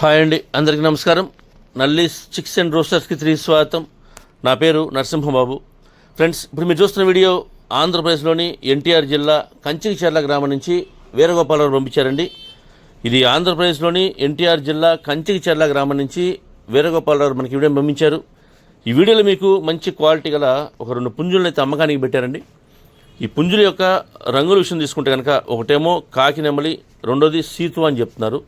Hi అండి అందరికీ నమస్కారం. నల్లీస్ చిక్స్ అండ్ రోస్టర్స్కి తిరిగి స్వాగతం. నా పేరు నరసింహబాబు. ఫ్రెండ్స్ ఇప్పుడు మీరు చూస్తున్న వీడియో ఆంధ్రప్రదేశ్లోని ఎన్టీఆర్ జిల్లా కంచికిచెర్ల గ్రామం నుంచి వీరగోపాలరావు పంపించారండి. ఇది ఆంధ్రప్రదేశ్లోని ఎన్టీఆర్ జిల్లా కంచికిచెర్ల గ్రామం నుంచి వీరగోపాలరావు మనకి వీడియో పంపించారు. ఈ వీడియోలో మీకు మంచి క్వాలిటీ గల ఒక రెండు పుంజులను అయితే అమ్మకానికి పెట్టారండి. ఈ పుంజుల యొక్క రంగుల విషయం తీసుకుంటే కనుక ఒకటేమో కాకి నెమలి రెండోది సీతు అని చెప్తున్నారు.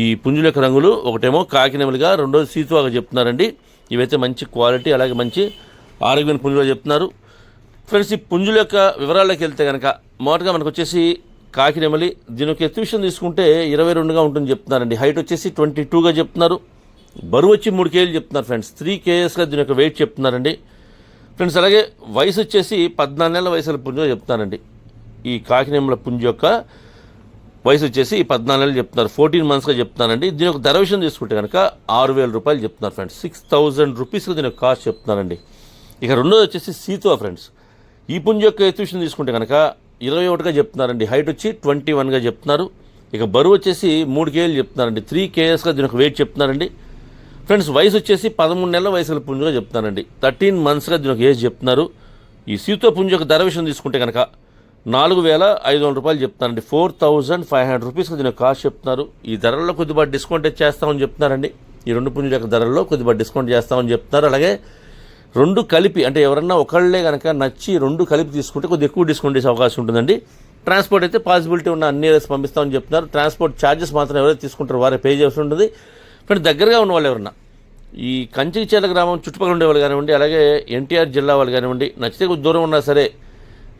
ఈ పుంజుల యొక్క రంగులు ఒకటేమో కాకి నెమలిగా రెండోది సీతువాగా చెప్తున్నారండి. ఇవైతే మంచి క్వాలిటీ అలాగే మంచి ఆరోగ్యమైన పుంజులుగా చెప్తున్నారు. ఫ్రెండ్స్ ఈ పుంజుల యొక్క వివరాల్లోకి వెళ్తే కనుక మొదటగా మనకు వచ్చేసి కాకి నెమలి దీని యొక్క ఎత్తు విషయం తీసుకుంటే ఇరవై రెండుగా ఉంటుంది చెప్తున్నారండి. హైట్ వచ్చేసి ట్వంటీ టూగా చెప్తున్నారు. బరువు వచ్చి మూడు కేజీలు చెప్తున్నారు ఫ్రెండ్స్. త్రీ కేజెస్గా దీని యొక్క వెయిట్ చెప్తున్నారండి. ఫ్రెండ్స్ అలాగే వయసు వచ్చేసి పద్నాలుగు నెలల వయసుల పుంజుగా చెప్తానండి ఈ కాకినేముల పుంజ యొక్క వయసు వచ్చేసి పద్నాలుగు నెలలు చెప్తున్నారు. ఫోర్టీన్ మంత్స్గా చెప్తున్నానండి. దీని ఒక ధర విషయం తీసుకుంటే కనుక ఆరు వేల రూపాయలు చెప్తున్నారు ఫ్రెండ్స్. సిక్స్ థౌజండ్ రూపీస్గా దీని యొక్క కాస్ట్ చెప్తున్నానండి. ఇక రెండోది వచ్చేసి సీతో ఫ్రెండ్స్. ఈ పుంజ యొక్క ఎత్తు విషయం తీసుకుంటే కనుక ఇరవై ఒకటిగా చెప్తున్నారండి. హైట్ వచ్చి ట్వంటీ వన్గా చెప్తున్నారు. ఇక బరువు వచ్చేసి మూడు కేజీలు చెప్తున్నారండి. త్రీ కేజెస్గా దీని ఒక వెయిట్ చెప్తున్నారండి. ఫ్రెండ్స్ వయసు వచ్చేసి పదమూడు నెలల వయసుల పుంజుగా చెప్తానండి థర్టీన్ మంత్స్గా దీని ఒక ఏజ్ చెప్తున్నారు. ఈ సీతో పుంజు యొక్క ధర విషయం తీసుకుంటే కనుక నాలుగు వేల ఐదు వందల రూపాయలు చెప్తానండి four thousand five hundred rupees దీని కాస్ట్ చెప్తున్నారు. ఈ ధరల్లో కొద్దిపాటు డిస్కౌంట్ చేస్తామని చెప్తున్నారండి. ఈ రెండు పుంజుల యొక్క ధరల్లో కొద్దిపాటు డిస్కౌంట్ చేస్తామని చెప్తున్నారు. అలాగే రెండు కలిపి అంటే ఎవరన్నా ఒకళ్ళే కనుక నచ్చి రెండు కలిపి తీసుకుంటే కొద్దిగా ఎక్కువ డిస్కౌంట్ చేసే అవకాశం ఉంటుందండి. ట్రాన్స్పోర్ట్ అయితే పాసిబిలిటీ ఉన్న అన్ని ఏరియాస్ పంపిస్తామని చెప్తున్నారు. ట్రాన్స్పోర్ట్ ఛార్జెస్ మాత్రం ఎవరైతే తీసుకుంటారో వారే పే చేసి ఉంటుంది. కానీ దగ్గరగా ఉన్న వాళ్ళు ఎవరన్నా? ఈ కంచికిచేల గ్రామం చుట్టుపక్కల ఉండే వాళ్ళు కానివ్వండి అలాగే ఎన్టీఆర్ జిల్లా వాళ్ళు కానివ్వండి నచ్చితే కొంచెం దూరం ఉన్నా సరే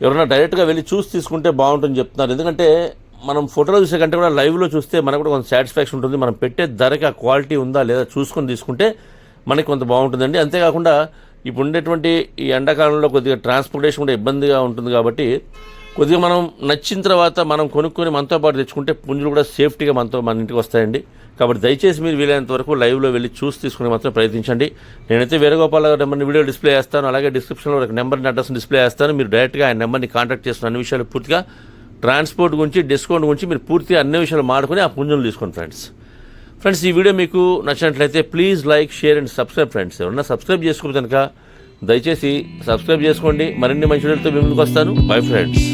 ఎవరైనా డైరెక్ట్గా వెళ్ళి చూసి తీసుకుంటే బాగుంటుంది చెప్తున్నారు. ఎందుకంటే మనం ఫోటోలో చూసే కంటే కూడా లైవ్లో చూస్తే మనకు కూడా కొంత సాటిస్ఫాక్షన్ ఉంటుంది. మనం పెట్టే ధరకి ఆ క్వాలిటీ ఉందా లేదా చూసుకొని తీసుకుంటే మనకి కొంత బాగుంటుందండి. అంతేకాకుండా ఇప్పుడు ఉండేటువంటి ఈ ఎండాకాలంలో కొద్దిగా ట్రాన్స్పోర్టేషన్ కూడా ఇబ్బందిగా ఉంటుంది కాబట్టి కొద్దిగా మనం నచ్చిన తర్వాత మనం కొనుక్కొని మనతో పాటు తెచ్చుకుంటే పుంజులు కూడా సేఫ్టీగా మనతో మన ఇంటికి వస్తాయండి. కాబట్టి దయచేసి మీరు వీలైనంత వరకు లైవ్లో వెళ్ళి చూసి తీసుకునే మాత్రం ప్రయత్నించండి. నేనైతే వేణుగోపాల్ గారి నెంబర్ని వీడియో డిస్ప్లే చేస్తాను అలాగే డిస్క్రిప్షన్లో ఒక నెంబర్ని అడ్రస్ డిస్ప్లే చేస్తాను. మీరు డైరెక్ట్గా ఆయన నెంబర్ని కాంటాక్ట్ చేస్తున్న అన్ని విషయాలు పూర్తిగా ట్రాన్స్పోర్ట్ గురించి డిస్కౌంట్ గురించి మీరు పూర్తిగా అన్ని విషయాలు మాడుకొని ఆ పుంజులు తీసుకోండి ఫ్రెండ్స్ ఫ్రెండ్స్ ఈ వీడియో మీకు నచ్చినట్లయితే please like share and subscribe friends ఎవరన్నా సబ్స్క్రైబ్ చేసుకోవాలి కనుక దయచేసి సబ్స్క్రైబ్ చేసుకోండి. మరిన్ని మంచి వీడియోలతో మీ ముందుకు వస్తాను. Bye friends